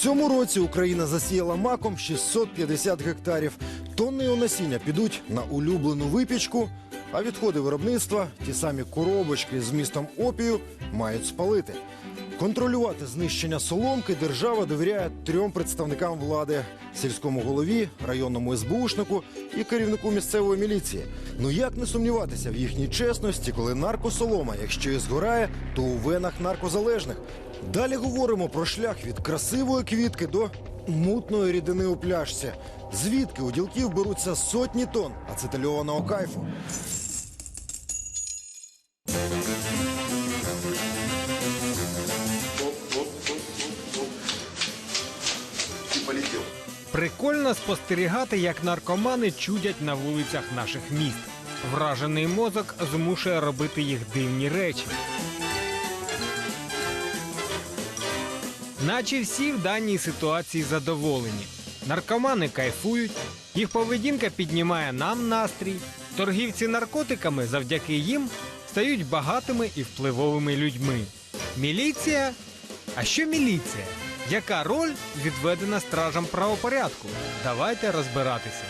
цьому році Україна засіяла маком 650 гектарів. Тонни його насіння підуть на улюблену випічку, а відходи виробництва, ті самі коробочки з містом опію, мають спалити. Контролювати знищення соломки держава довіряє трьом представникам влади: сільському голові, районному СБУшнику і керівнику місцевої міліції. Ну як не сумніватися в їхній чесності, коли наркосолома, якщо і згорає, то у венах наркозалежних. Далі говоримо про шлях від красивої квітки до мутної рідини у пляшці. Звідки у ділків беруться сотні тонн ацетильованого кайфу. Прикольно спостерігати, як наркомани чудять на вулицях наших міст. Вражений мозок змушує робити їх дивні речі. Наче всі в даній ситуації задоволені. Наркомани кайфують, їх поведінка піднімає нам настрій. Торгівці наркотиками завдяки їм стають багатими і впливовими людьми. Міліція? А що міліція? Яка роль відведена стражам правопорядку? Давайте розбиратися.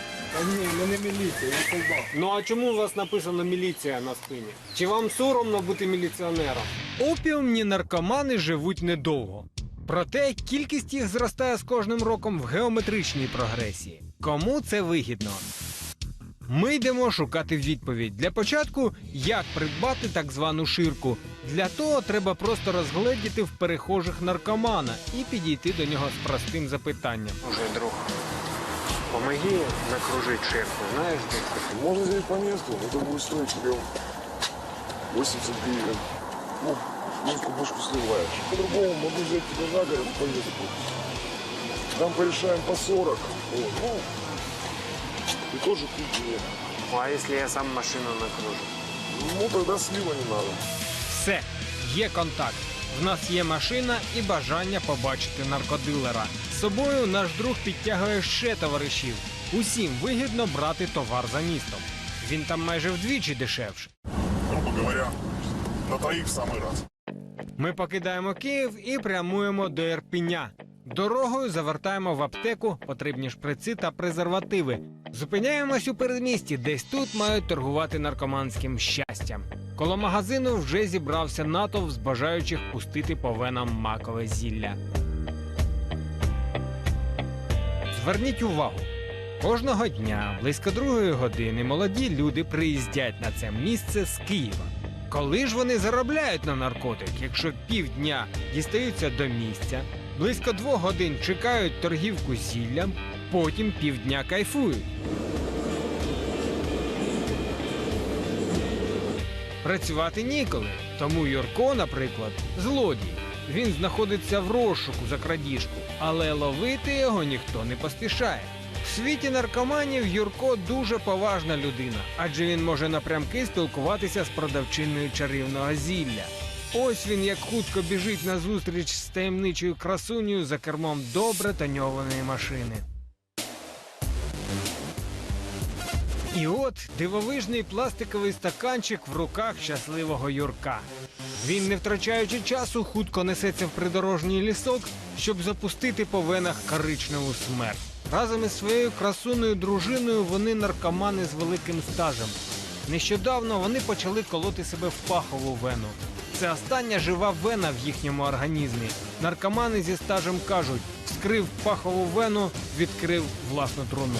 Ні, ми не міліція, я солдат. Ну а чому у вас написано міліція на спині? Чи вам соромно бути міліціонером? Опіумні наркомани живуть недовго. Проте кількість їх зростає з кожним роком в геометричній прогресії. Кому це вигідно? Ми йдемо шукати відповідь. Для початку, як придбати так звану ширку. Для того треба просто розгледіти в перехожих наркомана і підійти до нього з простим запитанням. Уже друг, помоги накружити ширку, знаєш де? Можно взять по это будет стоить тебе 80 гривен. Ну, бошку бошку сливаешь. По-другому могу взять тебя за город, поездку. Там порешаем по 40. Вот, ну, и тоже купи мне. А якщо я сам машину накружу? Ну, тогда слива не надо. Все, є контакт. В нас є машина і бажання побачити наркодилера. З собою наш друг підтягує ще товаришів. Усім вигідно брати товар за містом. Він там майже вдвічі дешевше. Грубо говоря, на троих в самый раз. Ми покидаємо Київ і прямуємо до Ірпіня. Дорогою завертаємо в аптеку потрібні шприци та презервативи. Зупиняємось у передмісті, десь тут мають торгувати наркоманським щастям. Коло магазину вже зібрався натовп з бажаючих пустити по венам макове зілля. Зверніть увагу. Кожного дня близько другої години молоді люди приїздять на це місце з Києва. Коли ж вони заробляють на наркотик, якщо півдня дістаються до місця, близько двох годин чекають торгівку зіллям, потім півдня кайфують. Працювати ніколи, тому Юрко, наприклад, злодій. Він знаходиться в розшуку за крадіжку, але ловити його ніхто не поспішає. В світі наркоманів Юрко дуже поважна людина, адже він може напрямки спілкуватися з продавчиною чарівного зілля. Ось він як хутко біжить на зустріч з таємничою красунею за кермом добре тоньованої машини. І от дивовижний пластиковий стаканчик в руках щасливого Юрка. Він, не втрачаючи часу, хутко несеться в придорожній лісок, щоб запустити по венах коричневу смерть. Разом із своєю красуною дружиною вони наркомани з великим стажем. Нещодавно вони почали колоти себе в пахову вену. Це остання жива вена в їхньому організмі. Наркомани зі стажем кажуть, вскрив пахову вену, відкрив власну труну.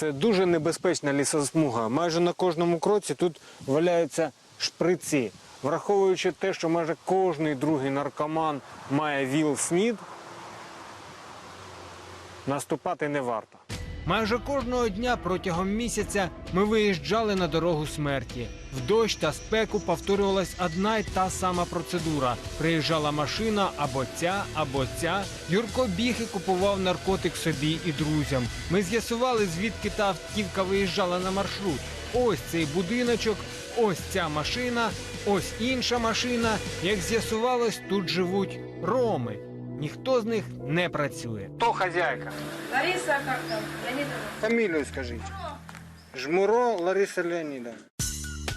Це дуже небезпечна лісосмуга. Майже на кожному кроці тут валяються шприці. Враховуючи те, що майже кожний другий наркоман має ВІЛ СНІД, наступати не варто. Майже кожного дня протягом місяця ми виїжджали на дорогу смерті. В дощ та спеку повторювалась одна й та сама процедура. Приїжджала машина або ця, або ця. Юрко біг і купував наркотик собі і друзям. Ми з'ясували, звідки та автівка виїжджала на маршрут. Ось цей будиночок, ось ця машина, ось інша машина. Як з'ясувалось, тут живуть роми. Ніхто з них не працює. Хто хазяйка? Лариса как там? Фамілію скажіть. Жмуро Лариса Леонідовна.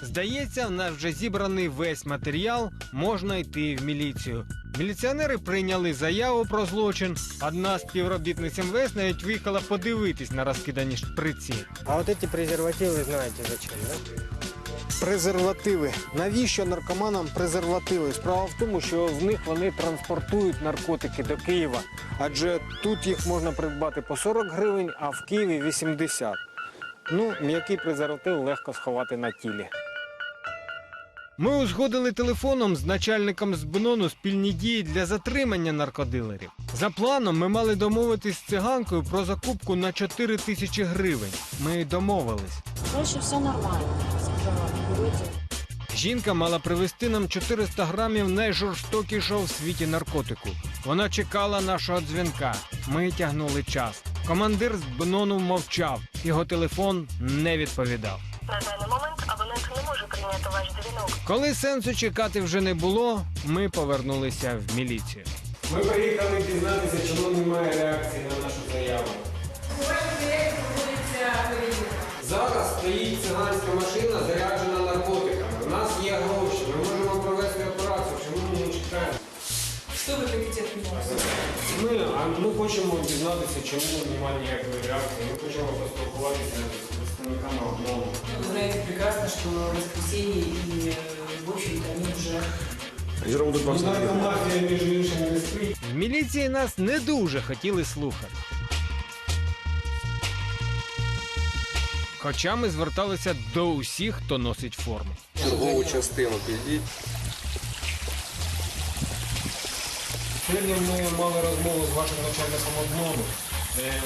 Здається, в нас вже зібраний весь матеріал, можна йти в міліцію. Міліціонери прийняли заяву про злочин. Одна з співробітниць МВС навіть виїхала подивитись на розкидані шприці. А вот эти презервативы знаете зачем, да? Презервативи. Навіщо наркоманам презервативи? Справа в тому, що в них вони транспортують наркотики до Києва. Адже тут їх можна придбати по 40 гривень, а в Києві 80. Ну, м'який презерватив легко сховати на тілі. Ми узгодили телефоном з начальником з БНОНу спільні дії для затримання наркодилерів. За планом ми мали домовитись з циганкою про закупку на 4 тисячі гривень. Ми домовились. Короче, все нормально. Жінка мала привезти нам 400 грамів найжорстокішого в світі наркотику. Вона чекала нашого дзвінка. Ми тягнули час. Командир з Бенону мовчав. Його телефон не відповідав. На даний момент абонент не може прийняти ваш дзвінок. Коли сенсу чекати вже не було, ми повернулися в міліцію. Ми приїхали дізнатися, чому немає реакції на нашу заяву. Зараз стоїть циганська машина, заряджена наркотиками У нас є гроші, ми можемо провести операцію. Чому ми не чекаємо? Что вы хотите от меня? Ми, а ми хочемо дізнатися, чому немає ніякої реакції. Ми хочемо поспілкуватися з представниками обмону. Вы знаете прекрасно, что воскресенье и, э, в общем-то, они уже Они работают в Оксфорде. мафія, між іншим, не спить. В міліції нас не дуже хотіли слухати. Хоча ми зверталися до усіх, хто носить форму. Чергову частину підіть. Сьогодні ми мали розмову з вашим начальником обмону. Е,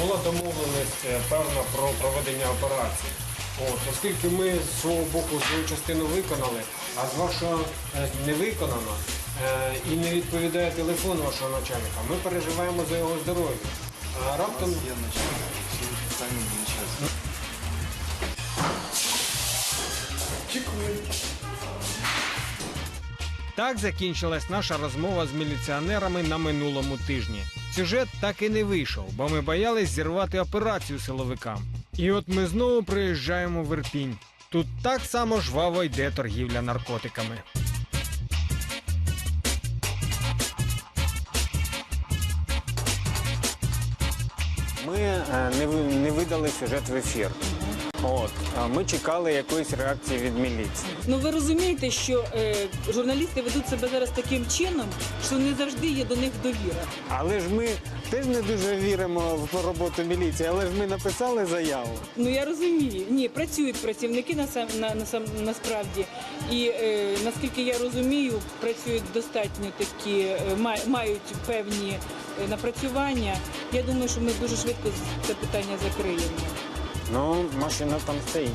Була домовленість е, певна про проведення операції. От, оскільки ми з свого боку свою частину виконали, а з вашого е, не виконано і не відповідає телефон вашого начальника, ми переживаємо за його здоров'я. А раптом Так закінчилась наша розмова з міліціонерами на минулому тижні. Сюжет так і не вийшов, бо ми боялись зірвати операцію силовикам. І от ми знову приїжджаємо в Ірпінь. Тут так само жваво йде торгівля наркотиками. Ми е, не, не видали сюжет в ефір. От ми чекали якоїсь реакції від міліції. Ну ви розумієте, що е, журналісти ведуть себе зараз таким чином, що не завжди є до них довіра. Але ж ми теж не дуже віримо в роботу міліції, але ж ми написали заяву. Ну я розумію. Ні, працюють працівники на сам на, на сам насправді. І е, наскільки я розумію, працюють достатньо такі, е, май- мають певні е, напрацювання. Я думаю, що ми дуже швидко це питання закриємо. Ну, машина там стоїть.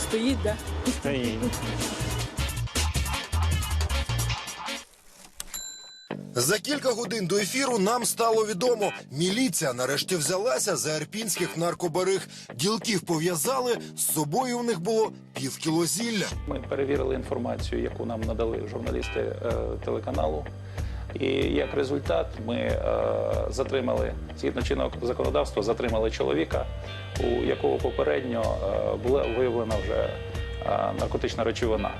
Стоїть, да? Стоїть. За кілька годин до ефіру нам стало відомо. Міліція нарешті взялася за ірпінських наркобариг. Ділків пов'язали, з собою у них було пів кіло зілля. Ми перевірили інформацію, яку нам надали журналісти е, телеканалу. І як результат, ми е, затримали згідно чинного законодавства, затримали чоловіка, у якого попередньо е, була виявлена вже е, наркотична речовина.